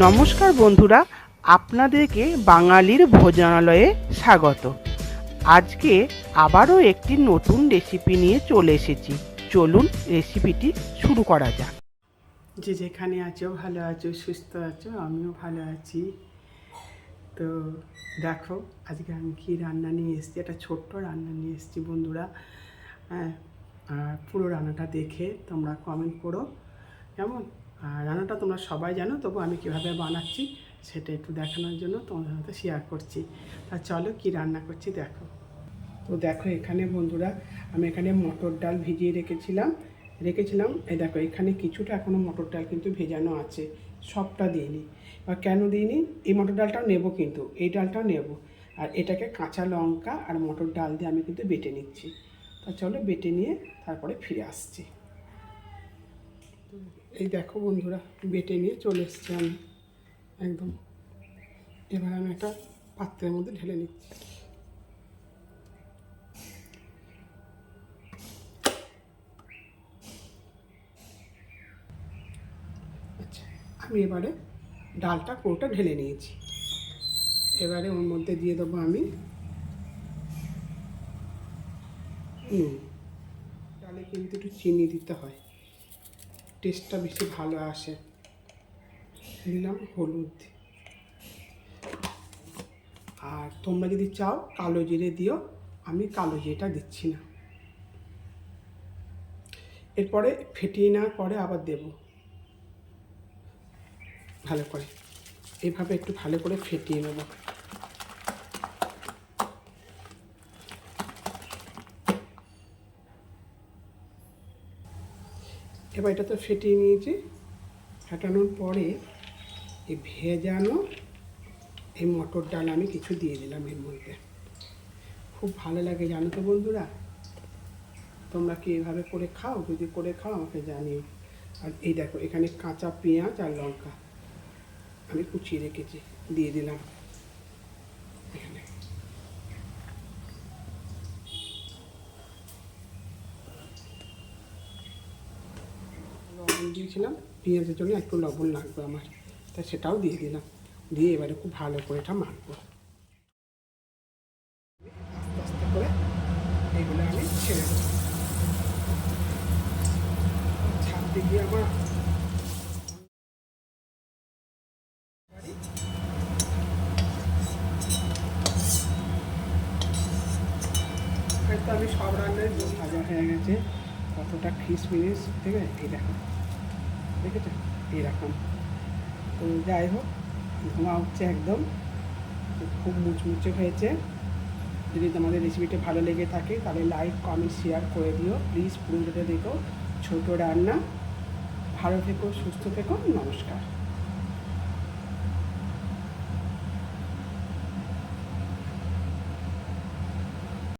নমস্কার বন্ধুরা, আপনাদেরকে বাঙালির ভোজনালয়ে স্বাগত। আজকে আবারও একটি নতুন রেসিপি নিয়ে চলে এসেছি। চলুন রেসিপিটি শুরু করা যাক। যে যেখানে আছো, ভালো আছো, সুস্থ আছো, আমিও ভালো আছি। তো দেখো, আজকে আমি কী রান্না নিয়ে এসেছি, একটা ছোট্ট রান্না নিয়ে এসেছি বন্ধুরা। হ্যাঁ আর পুরো রান্নাটা দেখে তোমরা কমেন্ট করো, কেমন? রান্নাটা তোমরা সবাই জানো, তবু আমি কীভাবে বানাচ্ছি সেটা একটু দেখানোর জন্য তোমাদের সাথে শেয়ার করছি। তা চলো কী রান্না করছি দেখো। তো দেখো এখানে বন্ধুরা, আমি এখানে মটর ডাল ভিজিয়ে রেখেছিলাম। রেখেছিলাম, এই দেখো এখানে কিছুটা এখনও মটর ডাল কিন্তু ভেজানো আছে, সবটা দিইনি। বা কেন দিইনি? এই মটর ডালটাও নেব কিন্তু, এই ডালটাও নেব। আর এটাকে কাঁচা লঙ্কা আর মটর ডাল দিয়ে আমি কিন্তু বেটে নিচ্ছি। তা চলো বেটে নিয়ে তারপরে ফিরে আসছি। এই দেখো বন্ধুরা, বেটে নিয়ে চলে এসছি আমি। একদম। এবার আমি একটা পাত্রের মধ্যে ঢেলে নিচ্ছি। আচ্ছা আমি এবারে ডালটা পুরোটা ঢেলে নিয়েছি। এবারে ওর মধ্যে দিয়ে দেবো আমি ডালে কিন্তু একটু চিনি দিতে হয়। টেস্টটা বেশি ভালো আসে। দিলাম হলুদ। আর তোমরা যদি চাও কালো জিরে দিও, আমি কালো জিরেটা দিচ্ছি না। এরপরে ফেটিয়ে নেওয়ার পরে আবার দেবো। ভালো করে। এইভাবে একটু ভালো করে ফেটিয়ে নেব। এবার এটা তো ফেটিয়ে নিয়েছি। ফেটানোর পরে এই ভেজানো এই মটর ডাল আমি কিছু দিয়ে দিলাম এর মধ্যে। খুব ভালো লাগে, জানো তো বন্ধুরা। তোমরা কি এভাবে করে খাও? যদি করে খাও, আমাকে জানিও। আর এই দেখো, এখানে কাঁচা পেঁয়াজ আর লঙ্কা আমি কুচিয়ে রেখেছি, দিয়ে দিলাম এখানে লবণ দিয়েছিলাম, পেঁয়াজের জন্য একটু লবণ লাগবে আমার, তা সেটাও দিয়ে দিলাম, দিয়ে এবারে খুব ভালো করে এটা মাখবো। আস্তে আস্তে করে এগুলো আমি ছেড়ে দেবো। ছাদ দিয়ে আমার আমি সব রান্নায় ভাজা হয়ে গেছে, কতটা খিসমিস, ঠিক আছে? এই দেখো। দেখেছ? এরকম তো যাই হোক, ধোঁয়া উঠছে একদম। খুব মুচমুচে হয়েছে। যদি তোমাদের রেসিপিটা ভালো লেগে থাকে, তাহলে লাইক কমেন্ট শেয়ার করে দিও। প্লিজ পুরোটা দেখো। ছোটো রান্না। ভালো থেকো, সুস্থ থেকো। নমস্কার।